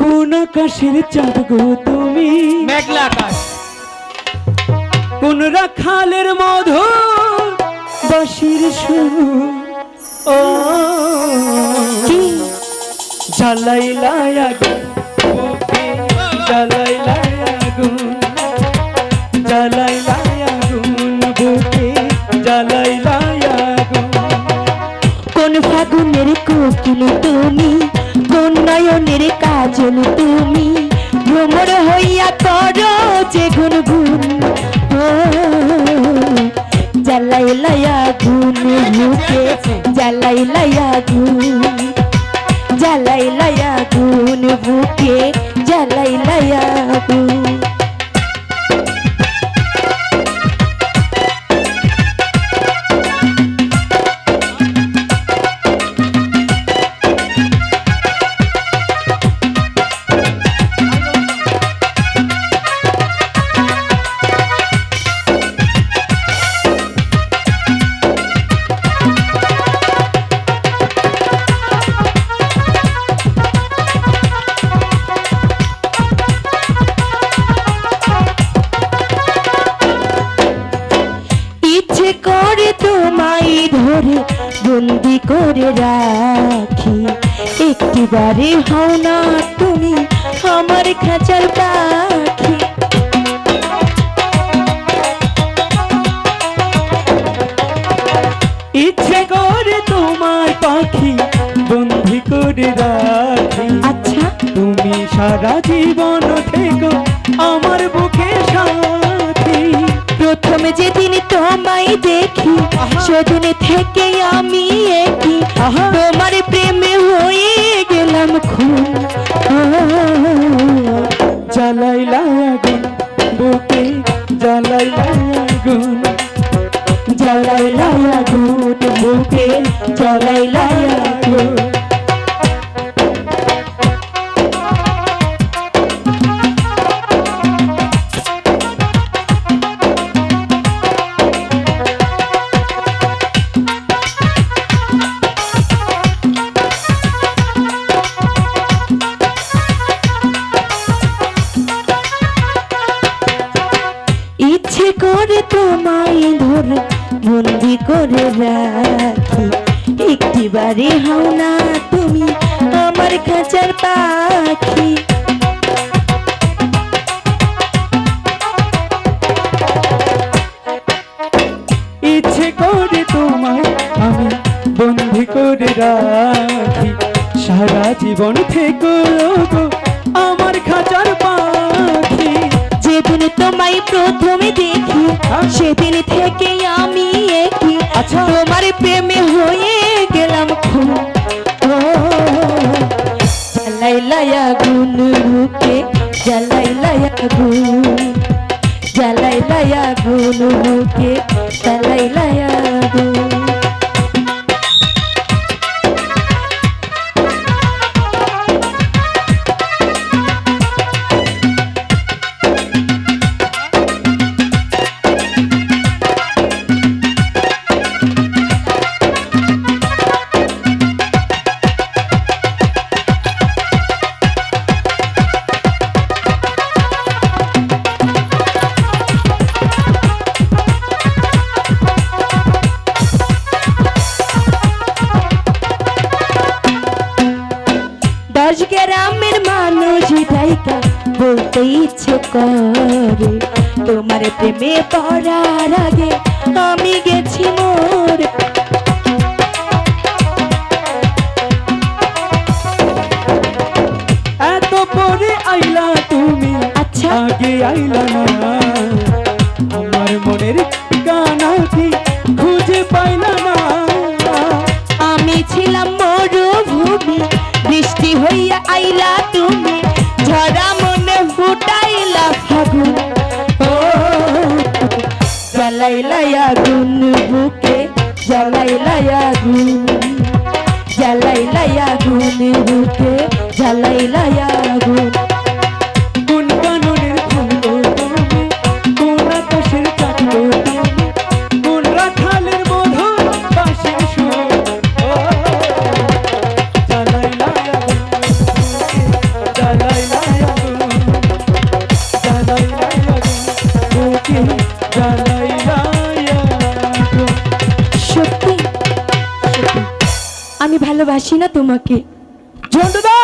কোন আকাশের চাঁদ গো তুমি? মেঘলা আকাশ। কোন রাখালের মধু বাসির সুর? ও জ্বালাইলাই আগুন বুকে জ্বালাইলাই আগুন জ্বালাইলাই তুমি নয়নের কাজল তুমি। হইয়া কর যে গুন গুন জ্বালাই লায়া গুন মুখে, জ্বালাই লায়া গুন জ্বালাই লায়া গুন বুকে জ্বালাই লায়া গুন করে রাখি। একটিবারে হও না তুমি আমার খাঁচার পাখি। ইচ্ছে করে তোমার পাখি বন্দি করে রাখি। আচ্ছা। তুমি সারা জীবন থেকো আমার বুকে সাথী। প্রথমে যেদিন তোমায় দেখি সেদিন থেকে আমি আহা। তোমার প্রেমে হয়ে গেলাম খুব জ্বালাইলা আগুন, বুকে জ্বালাইলা লাগুন জ্বালাইলা লাগুন বুকে জ্বালাইলা আগুন তোমায় ধরে, বন্দি করে রাখি। একটিবারে হও না তুমি, আমার খাঁচার পাখি। ইচ্ছে করে তোমায় আমি বন্দি করে রাখি। সারা জীবন থেকে আমার খাঁচার যেদিন তোমায় প্রথমে দেখি সেদিন থেকে আমি একই আচ্ছা। তোমার প্রেমে হয়ে গ্রামের মানুষ তাইকা বলতে ইচ্ছে করে তোমার প্রেমে পড়ার আগে আমি গেছি মোর। এত পরে আইলা তুমি আচ্ছা। আগে আইলা না। আমার মনের গানা কি আইলা তুমি, ঝরা মনে ফুটাইলা ফাগুন। জ্বালাইলা আগুন বুকে, জ্বালাইলা আগুন। জ্বালাইলা আগুন বুকে, জ্বালাইলা আমি ভালোবাসি না তোমাকে। জন্ডুদা